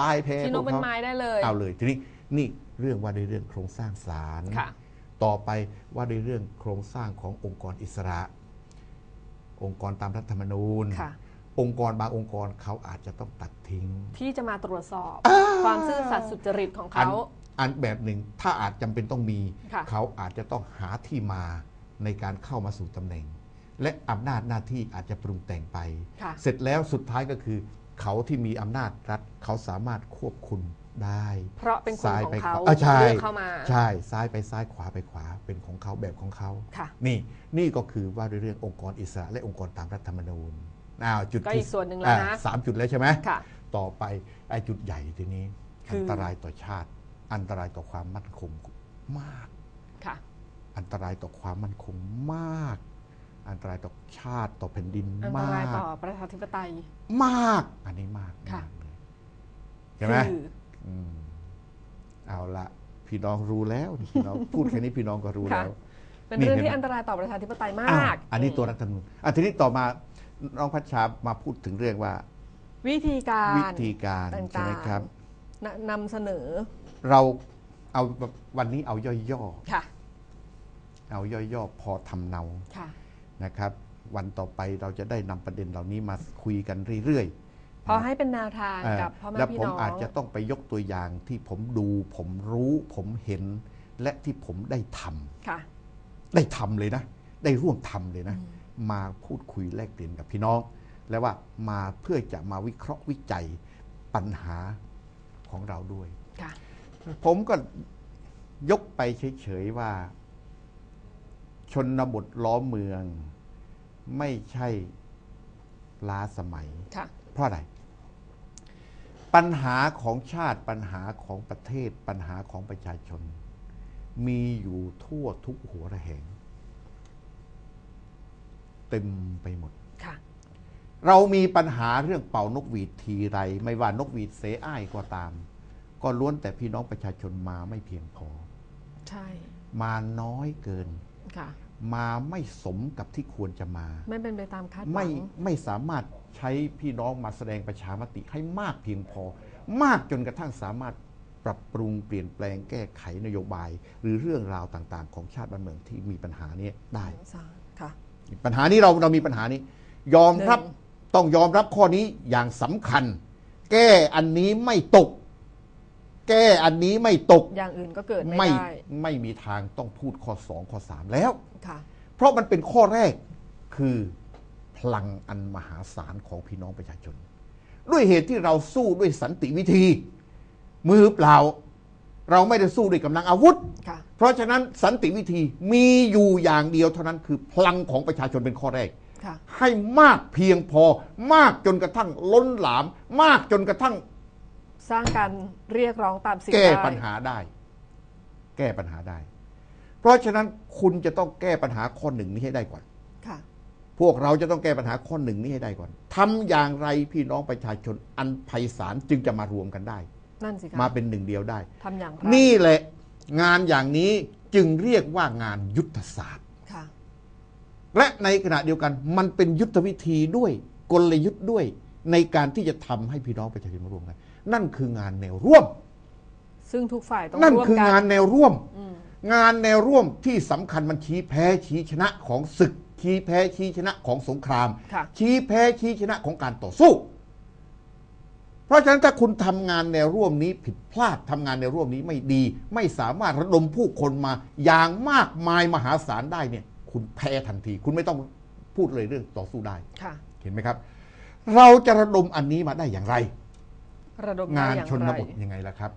ตายแพ้ที่นกเป็นไม้ได้เลยเอาเลยทีนี้นี่เรื่องว่าในเรื่องโครงสร้างศาลค่ะต่อไปว่าในเรื่องโครงสร้างขององค์กรอิสระ องค์กรตามรัฐธรรมนูญค่ะองค์กรบางองค์กรเขาอาจจะต้องตัดทิ้ง ที่จะมาตรวจสอบความซื่อสัตย์สุจริตของอันเขาอันแบบหนึ่งถ้าอาจจำเป็นต้องมีค่ะเขาอาจจะต้องหาที่มาในการเข้ามาสู่ตำแหน่ง และอำนาจหน้าที่อาจจะปรุงแต่งไปค่ะเสร็จแล้วสุดท้ายก็คือ เขาที่มีอำนาจรัฐเขาสามารถควบคุมได้เพราะเป็นคนซ้ายของไปเขาขวอะใช่เลือกเข้ามาใช่ซ้ายไปซ้ายขวาไปขวาเป็นของเขาแบบของเขาค่ะนี่นี่ก็คือว่าด้วยเรื่ององค์กรอิสระและองค์กรตามรัฐธรรมนูญอ้าวจุดก็ที่อีกส่วนหนึ่งแล้วนะอ่าสามจุดแล้วใช่ไหมค่ะต่อไปไอ้จุดใหญ่ทีนี้คืออัอันตรายต่อชาติ อันตรายต่อความมั่นคงมากค่ะอันตรายต่อความมั่นคงมาก อันตรายต่อชาติต่อแผ่นดินอันตมารายกต่อประชาธิปไตย มาก อันนี้มากค่ะ มากเลยใช่ไหมคือ อืมเอาละพี่น้องรู้แล้วพี่น้อง พูดแค่นี้พี่น้องก็รู้แล้ว เป็นนี่เรื่องเห็นไหมที่อันตรายต่อประชาธิปไตยมาอะกอันนี้ตัวรัฐธรรมนูญอะทีนี้ต่อมาน้องพัชชามาพูดถึงเรื่องว่า วิธีการ วิธีการต่างๆ ใช่ไหมครับ นนำเสนอเราเอาแบบวันนี้เอาย่อค่ะ ๆเอาย่อๆพอทำเนา ค่ะ นะครับ วันต่อไปเราจะได้นำประเด็นเหล่านี้มาคุยกันเรื่อยๆ พอให้เป็นแนวทางเอ่อกับพ่อแม่แล้วพี่ผมน้อง อาจจะต้องไปยกตัวอย่างที่ผมดู ผมรู้ผมเห็น และที่ผมได้ทำค่ะ ได้ทำเลยนะ ได้ร่วมทำเลยนะ มาพูดคุยแลกเปลี่ยนกับพี่น้อง แล้วว่ามาเพื่อจะมาวิเคราะห์วิจัยปัญหาของเราด้วย ค่ะ ผมก็ยกไปเฉยๆว่า ชนบทล้อเมือง ไม่ใช่ล้าสมัยค่ะเพราะอะไร ปัญหาของชาติปัญหาของประเทศปัญหาของประชาชน มีอยู่ทั่วทุกหัวระแหง เต็มไปหมดค่ะเรามีปัญหาเรื่องเป่านกหวีดทีไร ไม่ว่านกหวีดเสอ้ายก็ตาม ก็ล้วนแต่พี่น้องประชาชนมาไม่เพียงพอ ใช่ มาน้อยเกิน ค่ะ มาไม่สมกับที่ควรจะมา ไม่เป็นไปตามคาดหวัไม่งไม่สามารถใช้พี่น้องมาแสดงประชามติให้มากเพียงพอ มากจนกระทั่งสามารถปรับปรุงเปลี่ยนแปลงแก้ไขนโยบาย หรือเรื่องราวต่างๆ ของชาติบ้านเมืองที่มีปัญหานี้ได้ค่ะ ปัญหานี้เราเรามีปัญหานี้ ยอมรับหนึ่งต้องยอมรับข้อนี้อย่างสำคัญ แก้อันนี้ไม่ตก แก้อันนี้ไม่ตกอย่างอื่นก็เกิดไม่ไม่ได้ไม่มีทางต้องพูดข้อสองข้อสามแล้วค่ะเพราะมันเป็นข้อแรกคือพลังอันมหาศาลของพี่น้องประชาชน ด้วยเหตุที่เราสู้ด้วยสันติวิธี มือเปล่า เราไม่ได้สู้ด้วยกำลังอาวุธค่ะเพราะฉะนั้นสันติวิธีมีอยู่อย่างเดียวเท่านั้นคือพลังของประชาชนเป็นข้อแรกค่ะให้มากเพียงพอมากจนกระทั่งล้นหลาม มากจนกระทั่ง สร้างการเรียกร้องตามสิทธิ์แก้ได้ปัญหาได้ แก้ปัญหาได้ เพราะฉะนั้นคุณจะต้องแก้ปัญหาข้อหนึ่งนี้ให้ได้ก่อนค่ะ พวกเราจะต้องแก้ปัญหาข้อหนึ่งนี้ให้ได้ก่อนทำอย่างไรพี่น้องประชาชนอันไพศาลจึงจะมารวมกันได้นั่นสิคะมาเป็นหนึ่งเดียวได้ทำอย่างไรนี่แหละ งานอย่างนี้จึงเรียกว่างานยุทธศาสตร์ค่ะและในขณะเดียวกันมันเป็นยุทธวิธีด้วยกลยุทธ์ด้วยในการที่จะทำให้พี่น้องประชาชนมารวมกัน นั่นคืองานแนวร่วม ซึ่งทุกฝ่ายต้องนั่นร่วมคือกังานแนวร่วม อืมงานแนวร่วมที่สำคัญมันชี้แพ้ชี้ชนะของศึก ชี้แพ้ชี้ชนะของสงคราม ค่ะ ชี้แพ้ชี้ชนะของการต่อสู้ เพราะฉะนั้นถ้าคุณทำงานแนวร่วมนี้ผิดพลาดทำงานแนวร่วมนี้ไม่ดี ไม่สามารถระดมผู้คนมา อย่างมากมายมหาศาลได้เนี่ย คุณแพ้ทันที คุณไม่ต้องพูดเลยเรื่องต่อสู้ได้ ค่ะ เห็นไหมครับ เราจะระดมอันนี้มาได้อย่างไร ระดมงานได้อย่ชนไรบทยังไงล่ะครับ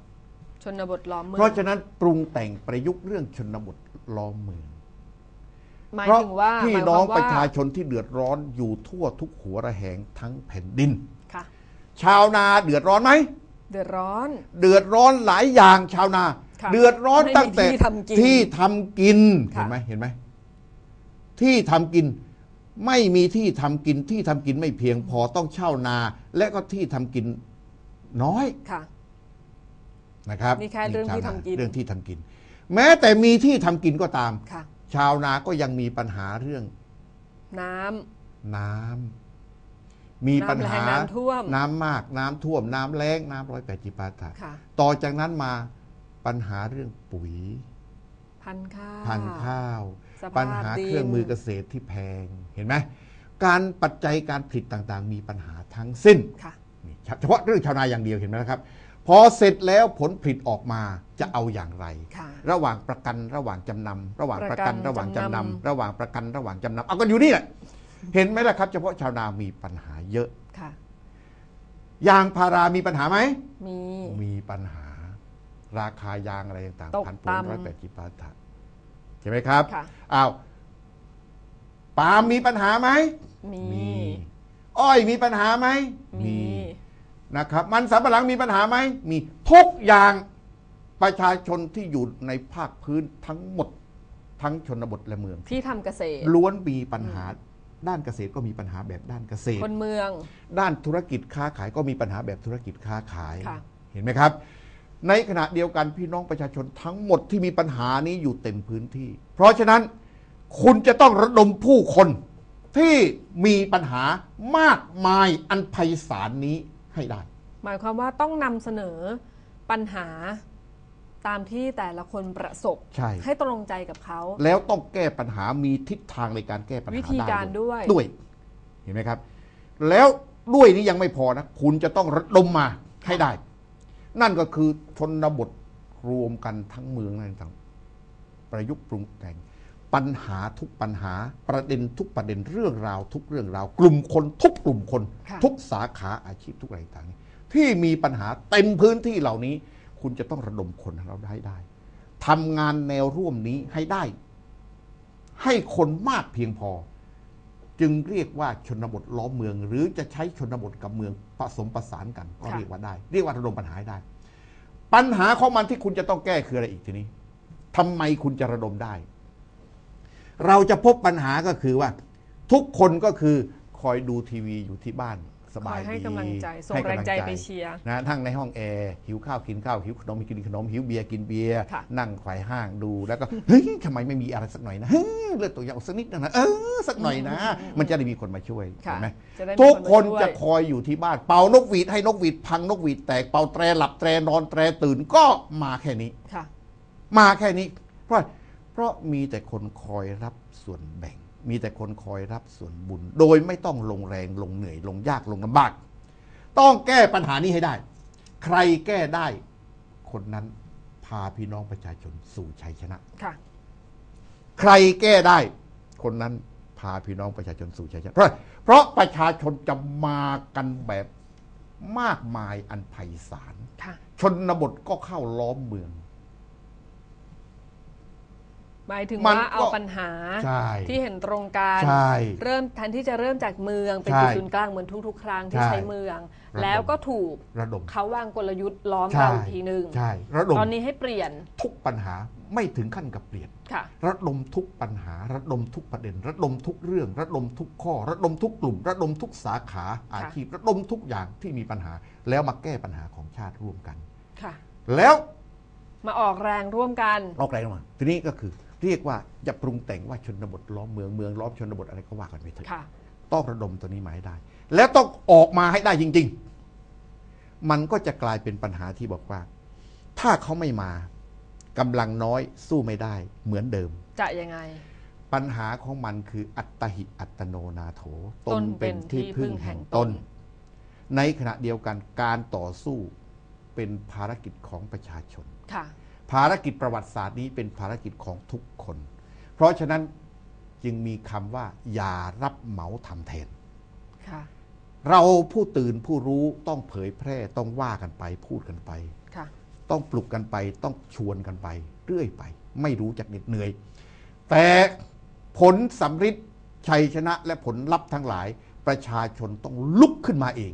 ชนบทล้อมเมืองเพราะฉะนั้นปรุงแต่งประยุกต์เรื่องชนบทล้อมเมืองหมายเพราะถึงว่าพี่หมายน้องควมประว่ชาชนที่เดือดร้อนอยู่ทั่วทุกหัวระแหงทั้งแผ่นดินค่ะชาวนาเดือดร้อนไหมเดือดร้อน เดือดร้อนหลายอย่างชาวนาค่ะเดือดร้อนตั้งแต่ไม่มีที่ทำกินที่ทำกินค่ะเห็นไหมเห็นไหมที่ทำกินไม่มีที่ทำกินที่ทำกินไม่เพียงพอต้องเช่านา และก็ที่ทำกิน น้อยค่ะ นะครับนี่แค่เรื่องที่ทำกิน เรื่องที่ทำกิน แม้แต่มีที่ทำกินก็ตาม ค่ะ ชาวนาก็ยังมีปัญหาเรื่องน้ำ น้ำมีปัญหาน้ำแรงน้ำท่วม น้ำมาก น้ำท่วม น้ำแล้งน้ำร้อยแปดจิปาถะค่ะ ต่อจากนั้นมาปัญหาเรื่องปุ๋ย พันธุ์ข้าว พันธุ์ข้าว สภาพปัญหาดินเครื่องมือเกษตรที่แพง เห็นไหม การปัจจัยการผลิตต่างๆ มีปัญหาทั้งสิ้น ค่ะนี่ เฉพาะเรื่องชาวนาอย่างเดียวเห็นไหมนะครับ พอเสร็จแล้วผลผลิตออกมาจะเอาอย่างไรค่ะระหว่างประกันระหว่างจำนำระหว่างประกันประกันระหว่างจำนำจำนำระหว่างประกันระหว่างจำนำเอากันอยู่นี่แหละเห็นไหมล่ะครับ เฉพาะชาวนามีปัญหาเยอะค่ะยางพารามีปัญหาไหมมีมีปัญหา ราคายางอะไรต่างตกๆพันปูต่ำร้อยแปดสิบบาทใช่ไหมครับค่ะอ้าวปาล์มมีปัญหาไหมมี อ้อยมีปัญหาไหมมี นะครับ มันสำปะหลังมีปัญหาไหมมีทุกอย่างประชาชนที่อยู่ในภาคพื้นทั้งหมดทั้งชนบทและเมือง ที่ทำเกษตร ล้วนมีปัญหาด้านเกษตรก็มีปัญหาแบบด้านเกษตร คนเมือง ด้านธุรกิจค้าขายก็มีปัญหาแบบธุรกิจค้าขาย ค่ะ เห็นไหมครับ ในขณะเดียวกันพี่น้องประชาชนทั้งหมดที่มีปัญหานี้อยู่เต็มพื้นที่ เพราะฉะนั้นคุณจะต้องระดมผู้คนที่มีปัญหามากมายอันไพศาลนี้ ให้ได้ หมายความว่าต้องนำเสนอปัญหาตามที่แต่ละคนประสบใช่ ให้ตรงใจกับเขา แล้วต้องแก้ปัญหามีทิศทางในการแก้ปัญหาวิธีการได้วย ด้วย เห็นไหมครับ แล้วด้วยนี้ยังไม่พอนะ คุณจะต้องระดมมาให้ได้ นั่นก็คือชนบทรวมกันทั้งเมืองนั่นต่างประยุกต์ปรุงแต่ง ปัญหาทุกปัญหาประเด็นทุกประเด็นเรื่องราว ทุกเรื่องราว กลุ่มคนทุกกลุ่มคนค่ะทุกสาขาอาชีพทุกอะไรต่างๆที่มีปัญหาเต็มพื้นที่เหล่านี้ คุณจะต้องระดมคนของเราได้ได้ทำงานแนวร่วมนี้ให้ได้ ให้คนมากเพียงพอ จึงเรียกว่าชนบทล้อมเมือง หรือจะใช้ชนบทกับเมืองผสมประสานกันก็ค่ะเรียกว่าได้ เรียกว่าระดมปัญหาให้ได้ ปัญหาของมันที่คุณจะต้องแก้คืออะไรอีกทีนี้ทำไมคุณจะระดมได้ เราจะพบปัญหาก็คือว่า ทุกคนก็คือคอยดูทีวีอยู่ที่บ้านสบายคอยให้ดีกำลังใจส่งห้แรงกำลัใจไปเชียร์นะทั้งในห้องแอร์หิวข้าวกินข้าวหิวขนมกินขนมหิวเบียร์กินเบียร์ค่ะนั่งไขว่ห้างดูแล้วก็เฮ้ยทำไมไม่มีอะไรสักหน่อยนะเฮ้ยเลือดตัวอย่างสักนิดนึงนะเออสักหน่อยนะ มันจะได้มีคนมาช่วยค่ะเห็นไหมจะได้มีทุกคนมาช่วยจะคอยอยู่ที่บ้าน เป่านกหวีดให้นกหวีดพังนกหวีดแตกเป่าแตรหลับแตรนอนแตรตื่นก็มาแค่นี้ค่ะมาแค่นี้ เพราะ เพราะมีแต่คนคอยรับส่วนแบ่ง มีแต่คนคอยรับส่วนบุญ โดยไม่ต้องลงแรงลงเหนื่อยลงยากลงลำบาก ต้องแก้ปัญหานี้ให้ได้ ใครแก้ได้ คนนั้นพาพี่น้องประชาชนสู่ชัยชนะค่ะใครแก้ได้ คนนั้นพาพี่น้องประชาชนสู่ชัยชนะเพราะเพราะประชาชนจะมากันแบบมากมายอันไพศาลค่ะชนบทก็เข้าล้อมเมือง หมายถึงมันว่าเอาก็ปัญหาใช่ที่เห็นตรงกันใช่เริ่มแทนที่จะเริ่มจากเมืองเป็นใช่จุดศูนย์กลางเหมือนทุก ๆ ครั้งที่ใช่ใช้เมือง ระดม แล้วก็ถูกระดม เขาวางกลยุทธ์ล้อมใช่เราอีกทีหนึ่งใช่ ระดมตอนนี้ให้เปลี่ยนทุกปัญหาไม่ถึงขั้นกับเปลี่ยน ค่ะ ระดมทุกปัญหา ระดมทุกประเด็น ระดมทุกเรื่อง ระดมทุกข้อ ระดมทุกกลุ่ม ระดมทุกสาขาอาชีพ ระดมทุกอย่างที่มีปัญหา แล้วมาแก้ปัญหาของชาติร่วมกัน ค่ะ แล้วมาออกแรงร่วมกัน ออกแรงมาทีนี้ก็คือ เรียกว่าจะปรุงแต่งว่าชนบทล้อมเมืองเมืองล้อมชนบทอะไรก็ว่ากันไปเถอะค่ะต้องระดมตัวนี้มาให้ได้ แล้วต้องออกมาให้ได้จริง ๆ มันก็จะกลายเป็นปัญหาที่บอกว่า ถ้าเขาไม่มากำลังน้อยสู้ไม่ได้เหมือนเดิม จะยังไง ปัญหาของมันคืออัตตหิอัตโนนาโถตตนนเป็นเป็นที่ที่พึ่งพึ่งแห่งแห่งตตนนในขณะเดียวกันการต่อสู้เป็นภารกิจของประชาชนค่ะ ภารกิจประวัติศาสตร์นี้เป็นภารกิจของทุกคน เพราะฉะนั้นจึงมีคำว่า อย่ารับเหมาทำแทนค่ะเราผู้ตื่นผู้รู้ต้องเผยแพร่ต้องว่ากันไปพูดกันไปค่ะต้องปลุกกันไปต้องชวนกันไป เรื่อยไป ไม่รู้จักเหน็ดเหนื่อย แต่ผลสำฤทธิ์ชัยชนะและผลลัพธ์ทั้งหลายประชาชนต้องลุกขึ้นมาเอง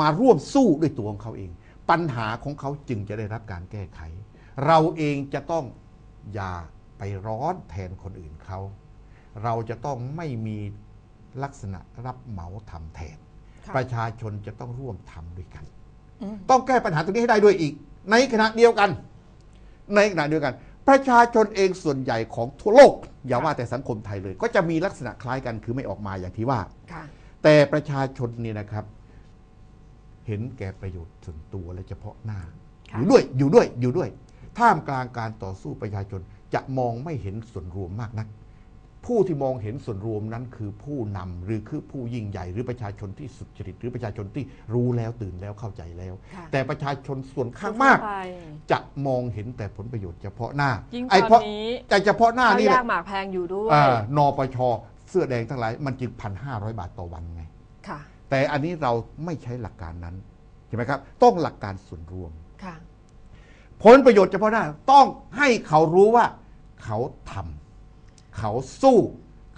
มาร่วมสู้ด้วยตัวของเขาเอง ปัญหาของเขาจึงจะได้รับการแก้ไข เราเองจะต้องอย่าไปร้อนแทนคนอื่นเขา เราจะต้องไม่มีลักษณะรับเหมาทำแทนค่ะประชาชนจะต้องร่วมทำด้วยกันอืมต้องแก้ปัญหาตรงนี้ให้ได้ด้วยอีก ในขณะเดียวกัน ในขณะเดียวกัน ประชาชนเองส่วนใหญ่ของทั่วโลก อย่าว่าแต่สังคมไทยเลย ก็จะมีลักษณะคล้ายกันคือไม่ออกมาอย่างที่ว่าค่ะแแต่ประชาชนนี่นะครับ เห็นแก่ประโยชน์ส่วนตัวและเฉพาะหน้าค่ะอยู่ด้วยอยู่ด้วยอยู่ด้วย ท่ามกลางการต่อสู้ประชาชนจะมองไม่เห็นส่วนรวมมากนัก ผู้ที่มองเห็นส่วนรวมนั้นคือผู้นำหรือคือผู้ยิ่งใหญ่หรือประชาชนที่สุจริตหรือประชาชนที่รู้แล้วตื่นแล้วเข้าใจแล้วค่ะแต่ประชาชนส่วนข้างมากทั่วไปจะมองเห็นแต่ผลประโยชน์เฉพาะหน้ายิ่งไอ้ตเพอราะนนี้แต่เฉพาะหน้าข้าวนี่แหยาละกหมากแพงอยู่ด้วยอ่านปชเสื้อแดงทั้งหลายมันจึงพันห้าร้อยบาทต่อวันไงค่ะแต่อันนี้เราไม่ใช้หลักการนั้นใช่ไหมครับ ต้องหลักการส่วนรวมค่ะ ผลประโยชน์เฉพาะหน้าต้องให้เขารู้ว่า เขาทำเขาสู้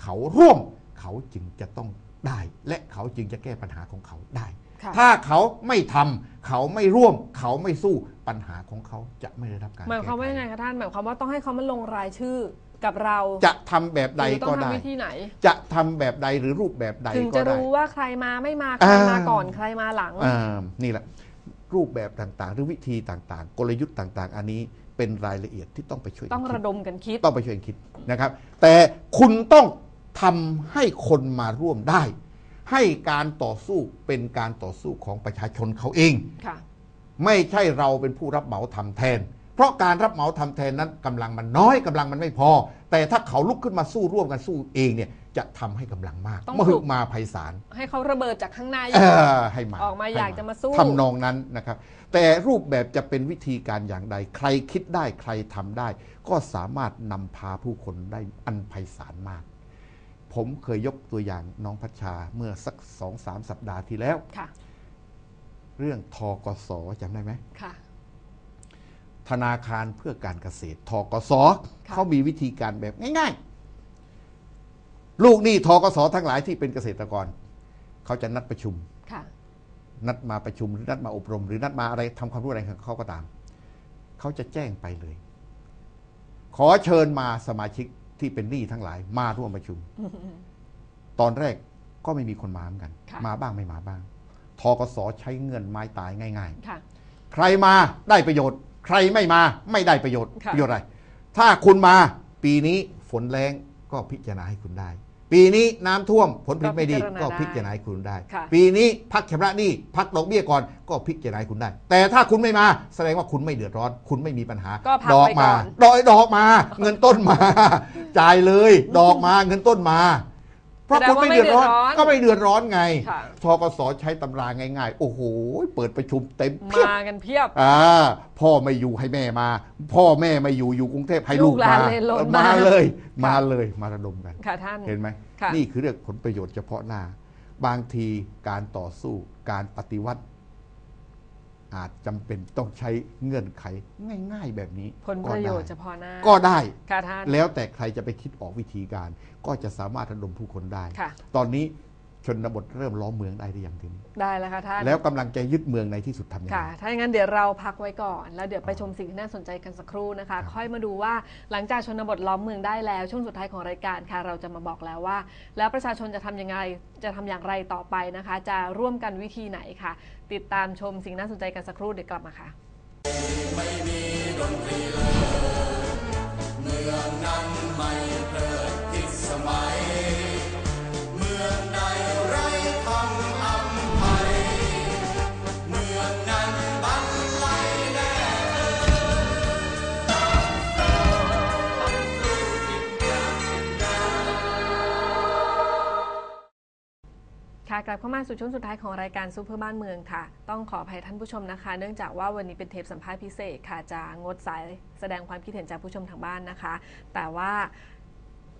เขาร่วม เขาจึงจะต้องได้ และเขาจึงจะแก้ปัญหาของเขาได้ค่ะถ้าเขาไม่ทำเขาไม่ร่วม เขาไม่สู้ปัญหาของเขาจะไม่ได้รับการหมายความว่าแก้ยังไขไงคะท่านหมายความว่าต้องให้เขามาลงรายชื่อกับเราจะทำแบบใดหรือต้อก็งได้ทำวิธีไหน จะทำแบบใดหรือรูปแบบใดถึงก็จะได้รู้ว่าใครมาไม่มาใครมาอ่าก่อนใครมาหลังอ่านี่แหละ รูปแบบต่างๆ หรือวิธีต่างๆ กลยุทธ์ต่างๆ อันนี้เป็นรายละเอียดที่ต้องไปช่วยกันต้องคิดระดมกันคิด ต้องไปช่วยกันคิดนะครับ แต่คุณต้องทำให้คนมาร่วมได้ ให้การต่อสู้เป็นการต่อสู้ของประชาชนเขาเองค่ะไม่ใช่เราเป็นผู้รับเหมาทำแทน เพราะการรับเหมาทำแทนนั้นกำลังมันน้อยกำลังมันไม่พอ แต่ถ้าเขาลุกขึ้นมาสู้ร่วมกันสู้เองเนี่ย จะทำให้กำลังมากต้องมปหึลุกมาภัยศาลให้เขาระเบิดจากข้างในเออให้มาออกมาให้อยากจะมาสู้ทำนองนั้นนะครับ แต่รูปแบบจะเป็นวิธีการอย่างใด ใครคิดได้ใครทำได้ ก็สามารถนำพาผู้คนได้อันไพศาลมาก ผมเคยยกตัวอย่างน้องพัชชาเมื่อสักสองสามสัปดาห์ที่แล้วค่ะเรื่องทกสจำได้ไหมค่ะธนาคารเพื่อการเกษตรทกสค่ะเขามีวิธีการแบบง่ายๆ ลูกหนี้ทกสทั้งหลายที่เป็นเกษตรกร เขาจะนัดประชุม ค่ะ นัดมาประชุมหรือนัดมาอบรม หรือนัดมาอะไรทำความรู้อะไรของเขาก็ตาม เขาจะแจ้งไปเลย ขอเชิญมาสมาชิกที่เป็นหนี้ทั้งหลาย มาร่วมประชุม ตอนแรกก็ไม่มีคนมาเหมือนกัน ค่ะ มาบ้างไม่มาบ้างทกสใช้เงินไม้ตายง่าย ๆ ค่ะ ใครมาได้ประโยชน์ ใครไม่มาไม่ได้ประโยชน์ค่ะ ประโยชน์อะไร ถ้าคุณมาปีนี้ฝนแรงก็พิจารณาให้คุณได้ ปีนี้น้ำท่วมผลผลิตไม่ดี ก็พิจารณาให้คุณได้ค่ะปีนี้พักชำระหนี้พักดอกเบี้ยก่อนก็พิจารณาให้คุณได้ แต่ถ้าคุณไม่มา แสดงว่าคุณไม่เดือดร้อน คุณไม่มีปัญหาก็พักดอกไว้มาก่อนดอกดอกมา เงินต้นมา จ่ายเลย ดอกมาเงินต้นมา เพราะคุณไม่เดือดร้อนก็ไม่เดือดร้อนไงค่ะทกสใช้ตำราง่ายๆ โอ้โห เปิดประชุมเต็มเพียบมากันเพียบอ่าพ่อไม่อยู่ให้แม่มา พ่อแม่ไม่อยู่อยู่กรุงเทพให้ลูกลูกหลามานเลยล้นมามาเลยค่ะมาเลยมาระดมกันค่ะท่านเห็นไหมค่ะนี่คือเรื่องผลประโยชน์เฉพาะหน้า บางทีการต่อสู้การปฏิวัติ อาจจำเป็นต้องใช้เงื่อนไขง่าย ๆ แบบนี้ผลประโยชน์ก็เฉได้พาะหน้าก็ได้ ค่ะท่าน แล้วแต่ใครจะไปคิดออกวิธีการ ก็จะสามารถระดมผู้คนได้ ค่ะ ตอนนี้ ชนบทเริ่มล้อมเมืองได้หรือยังทีนี้ได้แล้วค่ะท่านแล้วกำลังจะยึดเมืองในที่สุดทำยังไง ค่ะ ถ้าอย่างนั้นเดี๋ยวเราพักไว้ก่อน แล้วเดี๋ยวไปชมสิ่งที่น่าสนใจกันสักครู่นะคะครับค่อยมาดูว่าหลังจากชนบทล้อมเมืองได้แล้ว ช่วงสุดท้ายของรายการค่ะ เราจะมาบอกแล้วว่า แล้วประชาชนจะทำยังไงจะทำอย่างไรต่อไปนะคะ จะร่วมกันวิธีไหนค่ะ ติดตามชมสิ่งน่าสนใจกันสักครู่เดี๋ยวกลับมาค่ะค่ะ กลับเข้ามาสู่ช่วงสุดท้ายของรายการซูเปอร์บ้านเมืองค่ะ ต้องขออภัยท่านผู้ชมนะคะ เนื่องจากว่าวันนี้เป็นเทปสัมภาษณ์พิเศษค่ะ จะงดสายแสดงความคิดเห็นจากผู้ชมทางบ้านนะคะ แต่ว่า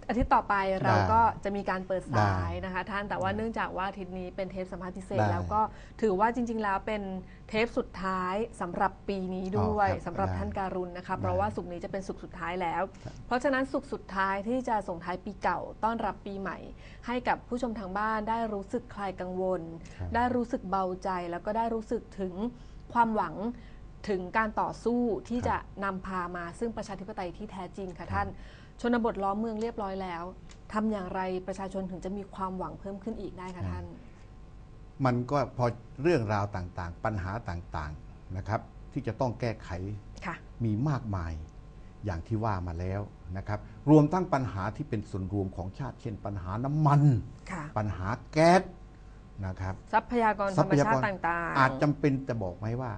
อาทิตย์ต่อไปเราก็จะมีการเปิดสายนะคะท่านแต่ว่าเนื่องจากว่าอาทิตย์นี้เป็นเทปสัมภาษณ์พิเศษได้แล้วก็ถือว่าจริง ๆ แล้วเป็นเทปสุดท้ายสำหรับปีนี้ด้วยอ๋อครับสำหรับได้ท่านการุณนะคะได้เพราะว่าสุกร์นี้จะเป็นสุกร์สุดท้ายแล้วครับเพราะฉะนั้นสุกร์สุดท้ายที่จะส่งท้ายปีเก่าต้อนรับปีใหม่ ให้กับผู้ชมทางบ้านได้รู้สึกคลายกังวลครับได้รู้สึกเบาใจแล้วก็ได้รู้สึกถึงความหวังถึงการต่อสู้ที่ครับจะนำพามาซึ่งประชาธิปไตยที่แท้จริงค่ะท่าน ชนบทล้อมเมืองเรียบร้อยแล้วทำอย่างไรประชาชนถึงจะมีความหวังเพิ่มขึ้นอีกได้คะท่าน มันก็พอเรื่องราวต่างๆ ปัญหาต่างๆนะครับ ที่จะต้องแก้ไขค่ะมีมากมายอย่างที่ว่ามาแล้วนะครับ รวมทั้งปัญหาที่เป็นส่วนรวมของชาติ เช่น ปัญหาน้ำมันค่ะปัญหาแก๊สนะครับ ทรัพยากรธรรมชาติต่างๆ อาจจำเป็นแต่บอกไหมว่า